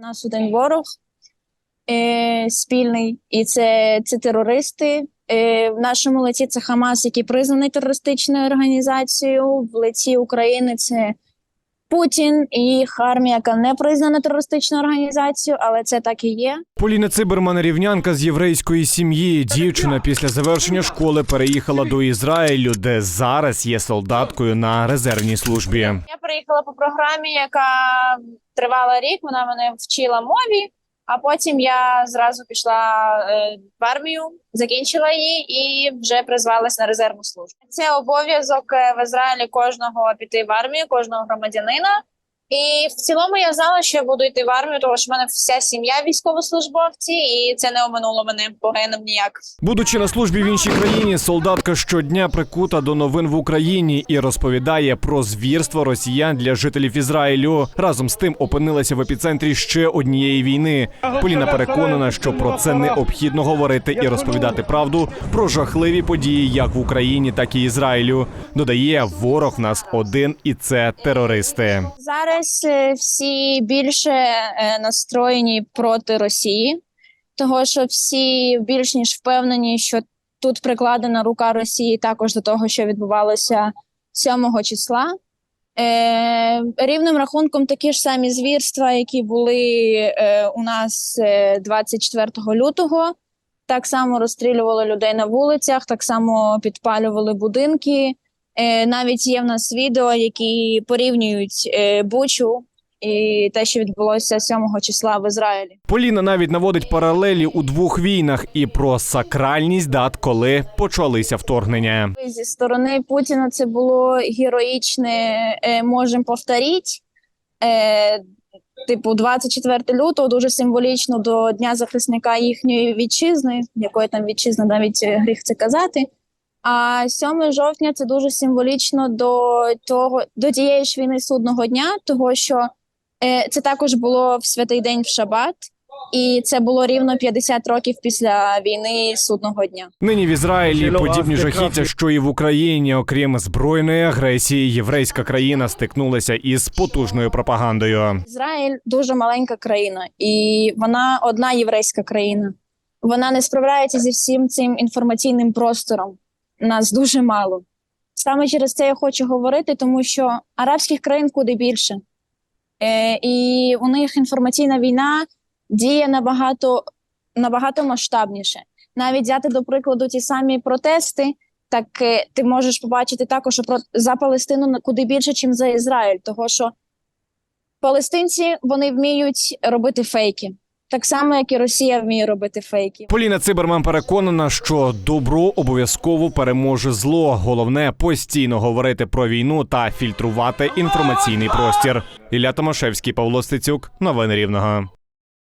Нас один ворог е, спільний, і це, це терористи. Е, в нашому лиці це Хамас, який признаний терористичною організацією. В лиці України це Путін і їх армія, яка не признана терористичною організацією, але це так і є. Поліна Циберман рівнянка з єврейської сім'ї. Дівчина після завершення школи переїхала до Ізраїлю, де зараз є солдаткою на резервній службі. Я приїхала по програмі, яка тривала рік. Вона мене вчила мові, а потім я зразу пішла е, в армію, закінчила її і вже призвалась на резервну службу. Це обов'язок е, в Ізраїлі кожного піти в армію, кожного громадянина. І в цілому я знала, що я буду йти в армію, тому що в мене вся сім'я військовослужбовці, і це не оминуло мене поганом ніяк. Будучи на службі в іншій країні, солдатка щодня прикута до новин в Україні і розповідає про звірство росіян для жителів Ізраїлю. Разом з тим опинилася в епіцентрі ще однієї війни. Поліна переконана, що про це необхідно говорити і розповідати правду про жахливі події як в Україні, так і Ізраїлю. Додає, ворог в нас один, і це терористи. Зараз е, всі більше е, настроєні проти Росії, того що всі більш ніж впевнені, що тут прикладена рука Росії також до того, що відбувалося 7 числа. Е, рівним рахунком такі ж самі звірства, які були у нас е, 24 лютого. Так само розстрілювали людей на вулицях, так само підпалювали будинки. Е, навіть є в нас відео, які порівнюють е, Бучу і те, що відбулося 7 числа в Ізраїлі. Поліна навіть наводить паралелі у двох війнах і про сакральність дат, коли почалися вторгнення. Зі сторони Путіна це було героїчне, е, можемо повторити. Типу, 24 лютого дуже символічно до Дня захисника їхньої вітчизни, якої там вітчизни навіть гріх це казати. А 7 жовтня це дуже символічно до того, до тієї ж війни судного дня, того що е, це також було в святий день в Шабат, і це було рівно 50 років після війни судного дня. Нині в Ізраїлі подібні жахіття, що і в Україні, окрім збройної агресії, єврейська країна стикнулася із потужною пропагандою. Ізраїль дуже маленька країна, і вона одна єврейська країна. Вона не справляється зі всім цим інформаційним простором. Нас дуже мало. Саме через це я хочу говорити, тому що арабських країн куди більше. Е, і у них інформаційна війна діє набагато, набагато масштабніше. Навіть взяти до прикладу ті самі протести, так е, ти можеш побачити також що про за Палестину куди більше, ніж за Ізраїль, того що Палестинці вони вміють робити фейки, так само як і Росія вміє робити фейки. Поліна Циберман переконана, що добро обов'язково переможе зло. Головне постійно говорити про війну та фільтрувати інформаційний простір. Ілля Томашевський, Павло Стецюк, новини Рівного.